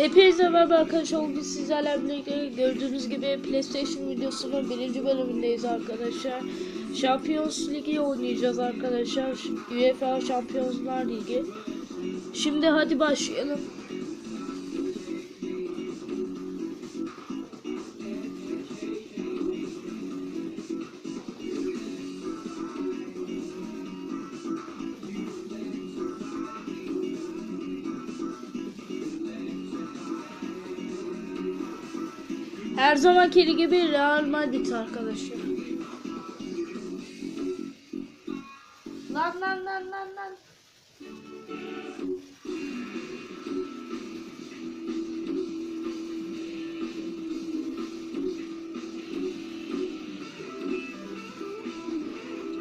Hepinize merhaba arkadaşlar. Bugün sizlerle birlikte gördüğünüz gibi PlayStation videosunun birinci bölümündeyiz arkadaşlar. Champions Ligi oynayacağız arkadaşlar. UEFA Şampiyonlar Ligi. Şimdi hadi başlayalım. Her zamanki gibi Real Madrid arkadaşlar. Lan lan lan lan lan.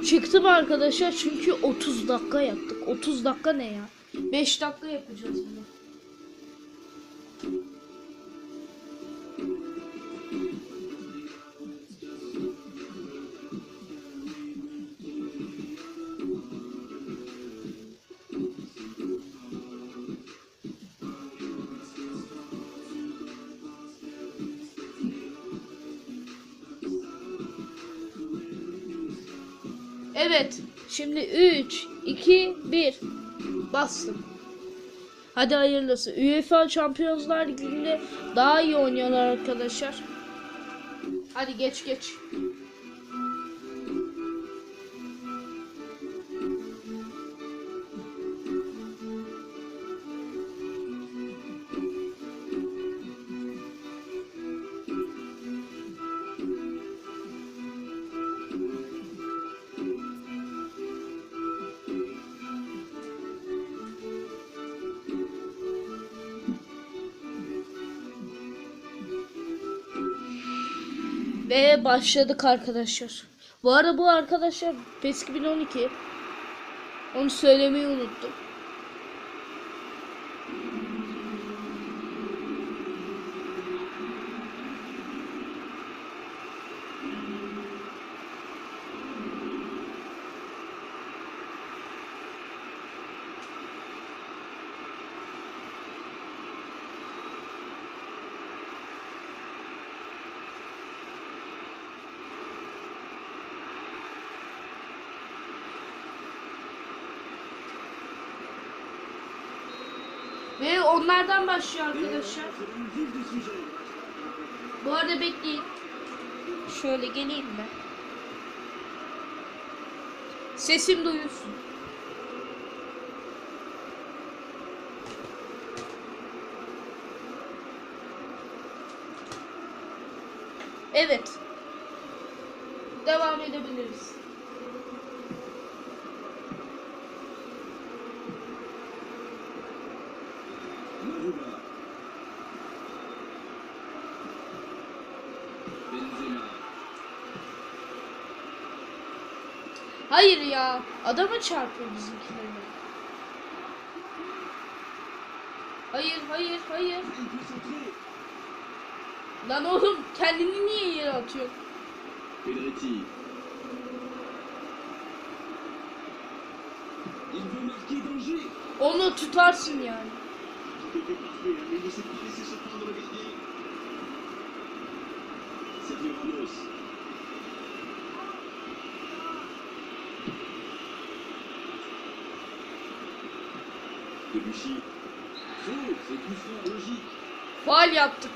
Çıktım arkadaşlar çünkü 30 dakika yaptık. 30 dakika ne ya? 5 dakika yapacağız bunu. 1. Bastım. Hadi hayırlısı. UEFA Şampiyonlar Ligi'nde daha iyi oynuyorlar arkadaşlar. Hadi geç geç. Ve başladık arkadaşlar. Bu arada bu arkadaşlar PES 2012. Onu söylemeyi unuttum. Ve onlardan başlıyor arkadaşlar. Bu arada bekleyin. Şöyle geleyim mi? Sesim duyulsun. Evet. Hayır ya. Adama çarpıyor bizimkilerine. Hayır, hayır, hayır. Lan oğlum kendini niye yere atıyor? Danger. Onu tutarsın yani. Était Faal yaptık.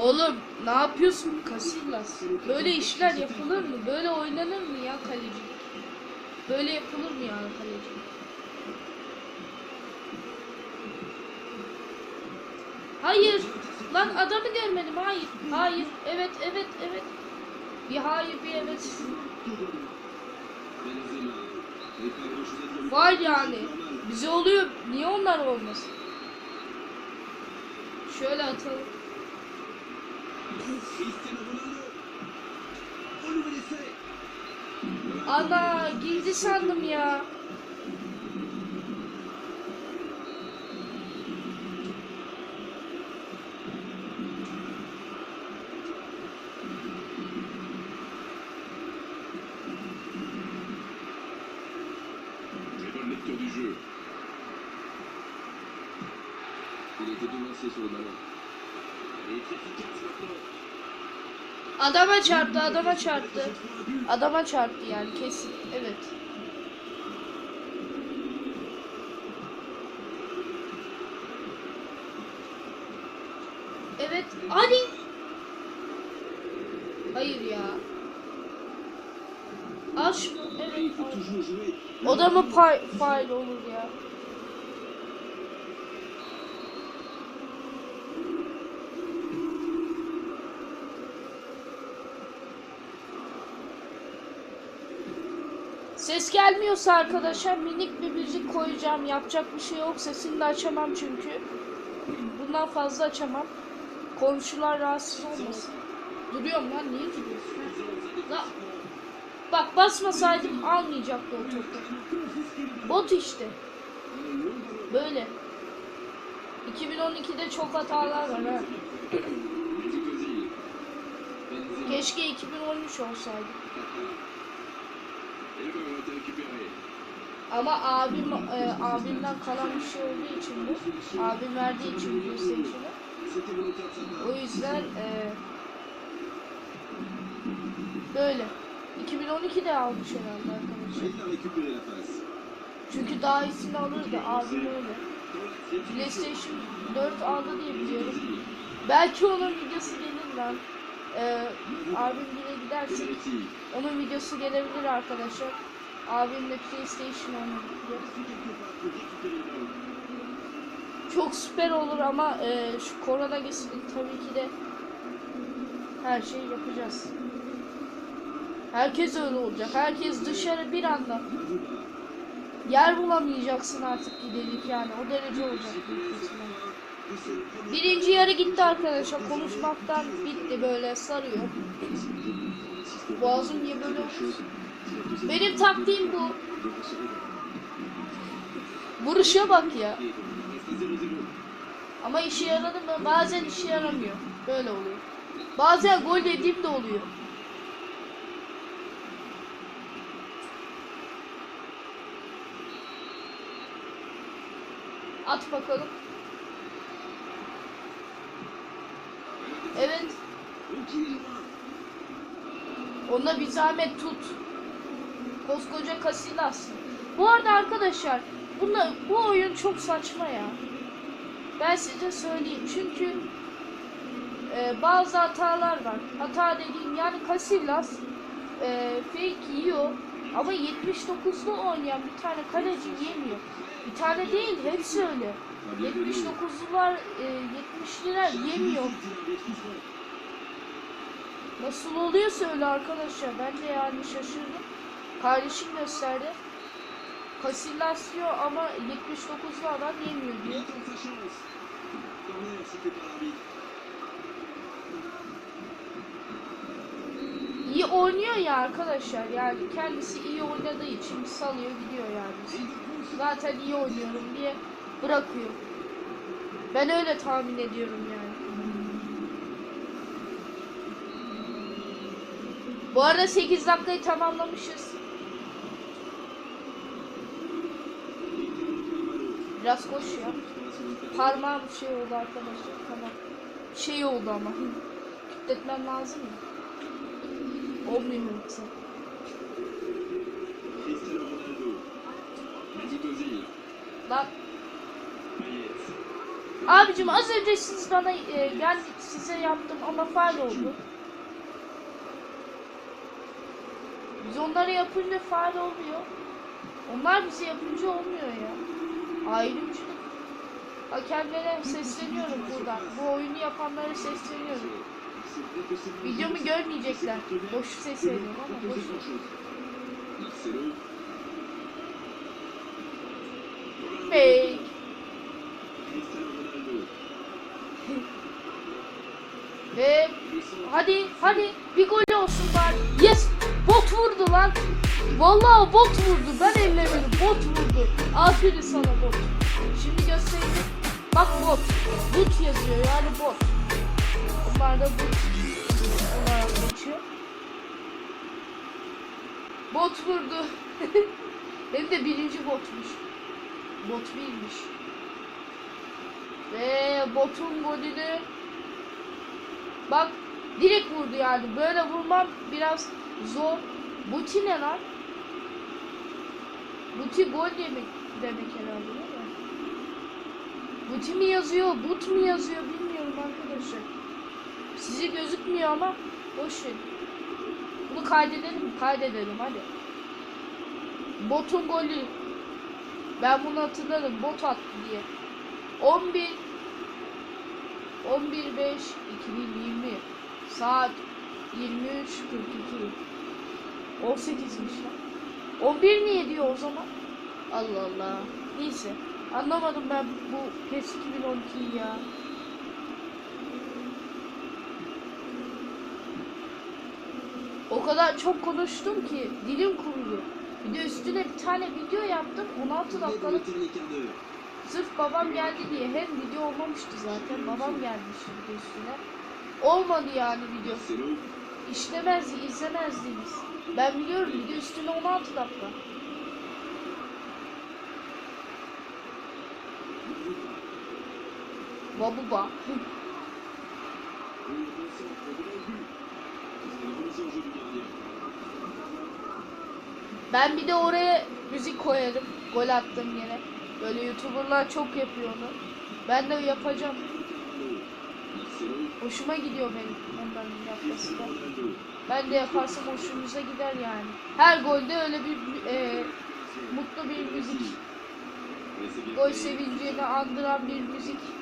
Oğlum ne yapıyorsun Casillas? Böyle işler yapılır mı? Böyle oynanır mı ya kalecilik? Böyle yapılır mı ya kalecilik? Hayır. Lan adamı görmedim. Hayır. Hayır. Evet, evet, evet. Bir hayır, bir evet. Var yani. Bize oluyor. Niye onlar olmasın? Şöyle atalım. Ana girdi sandım ya. Adama çarptı, adama çarptı. Adama çarptı yani kesin. Evet. Evet. Hadi. Hayır ya. Il Evet. faut al. toujours jouer. O da mı pay, fail olur ya? Ses gelmiyorsa arkadaşlar minik bir müzik koyacağım. Yapacak bir şey yok. Sesini de açamam çünkü. Bundan fazla açamam. Komşular rahatsız olmasın. Duruyorum lan niye duruyorsun? La, bak basmasaydım almayacaktı o topu. Bot işte. Böyle. 2012'de çok hatalar var ha. Keşke 2013 olsaydı. Ama abim e, abimden kalan bir şey olduğu için bu. Abim verdiği için sa part. O yüzden e, böyle. 2012'de almış herhalde arkadaşlar. Çünkü daha iyisini alırdı abim öyle. PlayStation 4 aldı diye biliyorum. Belki onun videosu gelir lan. Ee, abim yine Verratti. onun videosu gelebilir arkadaşlar. PlayStation. Pour récupérer le ballon. Çok süper olur ama e, şu korona geçsin tabii ki de her şeyi yapacağız. Herkes öyle olacak. Herkes dışarı bir anda. Yer bulamayacaksın artık gidelik yani. O derece olacak. Birinci yarı gitti arkadaşlar. Konuşmaktan bitti böyle sarıyor. Boğazım niye böyle? Benim taktiğim bu. Vuruşa bak ya. Reste 0-0. Ama işe yaradı mı? Bazen işe yaramıyor. Böyle oluyor. Bazen gol yediğim de oluyor. At bakalım. Evet. Ona bir zahmet tut. Koskoca Casillas. Bu arada arkadaşlar bunda, bu oyun çok saçma ya. Ben size söyleyeyim çünkü e, bazı hatalar var. Hata dediğim yani Casillas e, fake yiyor ama 79'lu oynayan bir tane kaleci yemiyor. Bir tane değil hepsi öyle. 79'lular e, 70'liler yemiyor. Nasıl oluyorsa öyle arkadaşlar. Ben de yani şaşırdım. Kardeşim gösterdi. Casillas yiyor ama 79'lu adam yemiyor diyor. Oynuyor ya arkadaşlar. Yani kendisi iyi oynadığı için salıyor gidiyor yani. Zaten iyi oynuyorum diye bırakıyor. Ben öyle tahmin ediyorum yani. Bu arada 8 dakikayı tamamlamışız. Biraz koş ya. Parmağım şey oldu arkadaşlar. Tamam. Şey oldu ama. Kütletmem lazım ya. Yoksa. Cristiano Ronaldo. Mesut Özil. Lan abicim az önce siz bana e, geldik size yaptım ama faal oldu. Biz onlara yapınca faal oluyor. Onlar bize yapınca olmuyor ya. Ayrımcılık. Hakemlere sesleniyorum buradan. Bu oyunu yapanlara sesleniyorum. Videomu görmeyecekler. Boş ses veriyorum ama boş. Fake. Ve hadi hadi bir gol olsun bari. Yes! Bot vurdu lan. Vallahi bot vurdu. Ben ellemedim. Bot vurdu. Aferin sana bot. Şimdi göstereyim. Bak bot. Bot yazıyor yani bot. Onlar da bot olarak geçiyor. Bot vurdu. Hem de birinci botmuş. Bot değilmiş. Ve botun golünü bak direkt vurdu yani. Böyle vurmam biraz zor. Buti ne lan? Buti gol demek demek herhalde değil mi? Buti mi yazıyor, but mu yazıyor bilmiyorum arkadaşlar. Size gözükmüyor ama boş verin. Bunu kaydedelim? Kaydedelim hadi. Botun golü. Ben bunu hatırlarım. Bot attı diye. 11 11 5 2020 saat 23 42 18'miş lan. 11 niye diyor o zaman? Allah Allah. Neyse. Anlamadım ben bu PES 2012'yi ya. O kadar çok konuştum ki dilim kurudu. Bir de üstüne bir tane video yaptım. 16 Il est dans le dakikalık. Sırf babam geldi diye hem video olmamıştı zaten. Babam gelmiş video üstüne. Olmadı yani video. Marcelo. İşlemezdi, izlemezdiniz. Ben biliyorum video üstüne 16 dakika. Babuba. Ben bir de oraya müzik koyarım. Gol attığım yere. Böyle youtuberlar çok yapıyor onu. Ben de yapacağım. Hoşuma gidiyor benim onların yapması da. Ben de yaparsam hoşumuza gider yani. Her golde öyle bir e, mutlu bir müzik. Gol sevincini andıran bir müzik.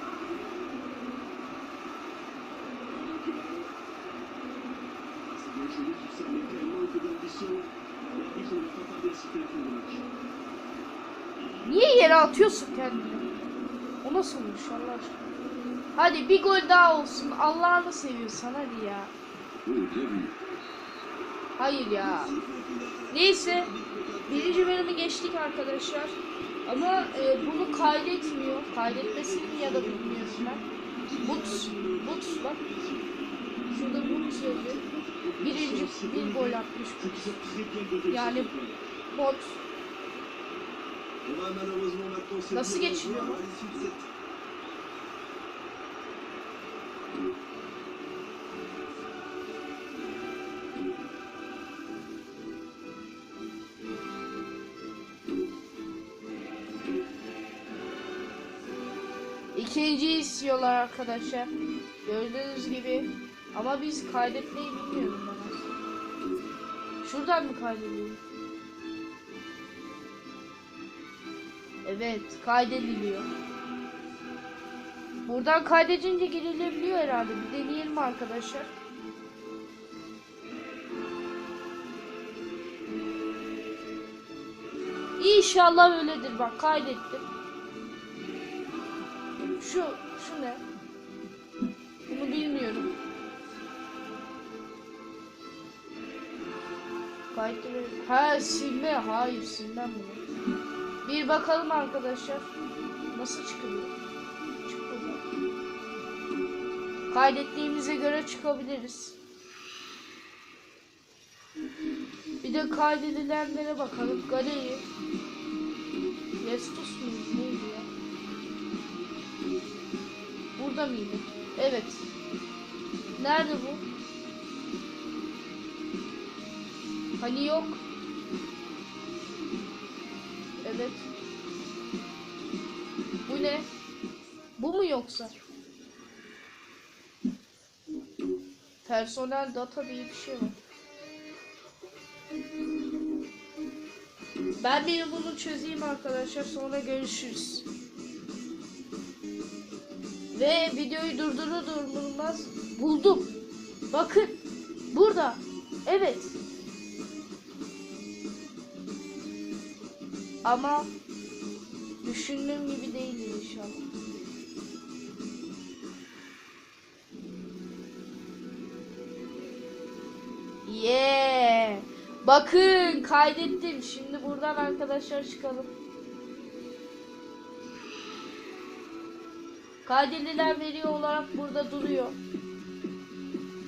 Niye yere atıyorsun kendini? O nasıl olmuş Allah aşkına? Hadi bir gol daha olsun. Allah'ını seviyorsan hadi ya. Hayır ya. Neyse. Birinci bölümü geçtik arkadaşlar. Ama e, bunu kaydetmiyor. Kaydetmesini ya da bilmiyorum ben. But, but bak. Şurada but yazıyor. Birinci bir gol atmış. Yani bot. Nasıl cette İkinci istiyorlar arkadaşlar. Gördüğünüz gibi. Ama biz kaydetmeyi bilmiyorum ben aslında. Şuradan mı kaydediyor? Evet, kaydediliyor. Buradan kaydedince girilebiliyor herhalde. Bir deneyelim arkadaşlar. İnşallah öyledir. Bak kaydettim. Şu, şu ne? Bunu bilmiyorum. Kayıtları... Ha silme. Hayır silmem bunu. Bir bakalım arkadaşlar. Nasıl çıkıyor? Çık buradan. Kaydettiğimize göre çıkabiliriz. Bir de kaydedilenlere bakalım. Galeri. Lestus muydu? Neydi ya? Burada mıydı? Evet. Nerede bu? Hani yok. Evet. Bu ne? Bu mu yoksa? Personel data diye bir şey var. Ben bir bunu çözeyim arkadaşlar sonra görüşürüz. Ve videoyu durdurur durdurmaz buldum. Bakın burada. Evet. Ama düşündüğüm gibi değil inşallah. Yeah. Bakın kaydettim. Şimdi buradan arkadaşlar çıkalım. Kaydedilen veri olarak burada duruyor.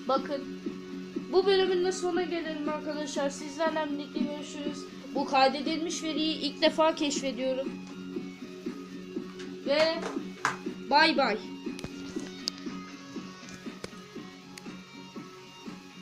Bakın. Bu bölümün de sonuna gelelim arkadaşlar. Sizlerle birlikte görüşürüz. Bu kaydedilmiş veriyi ilk defa keşfediyorum. Ve bay bay.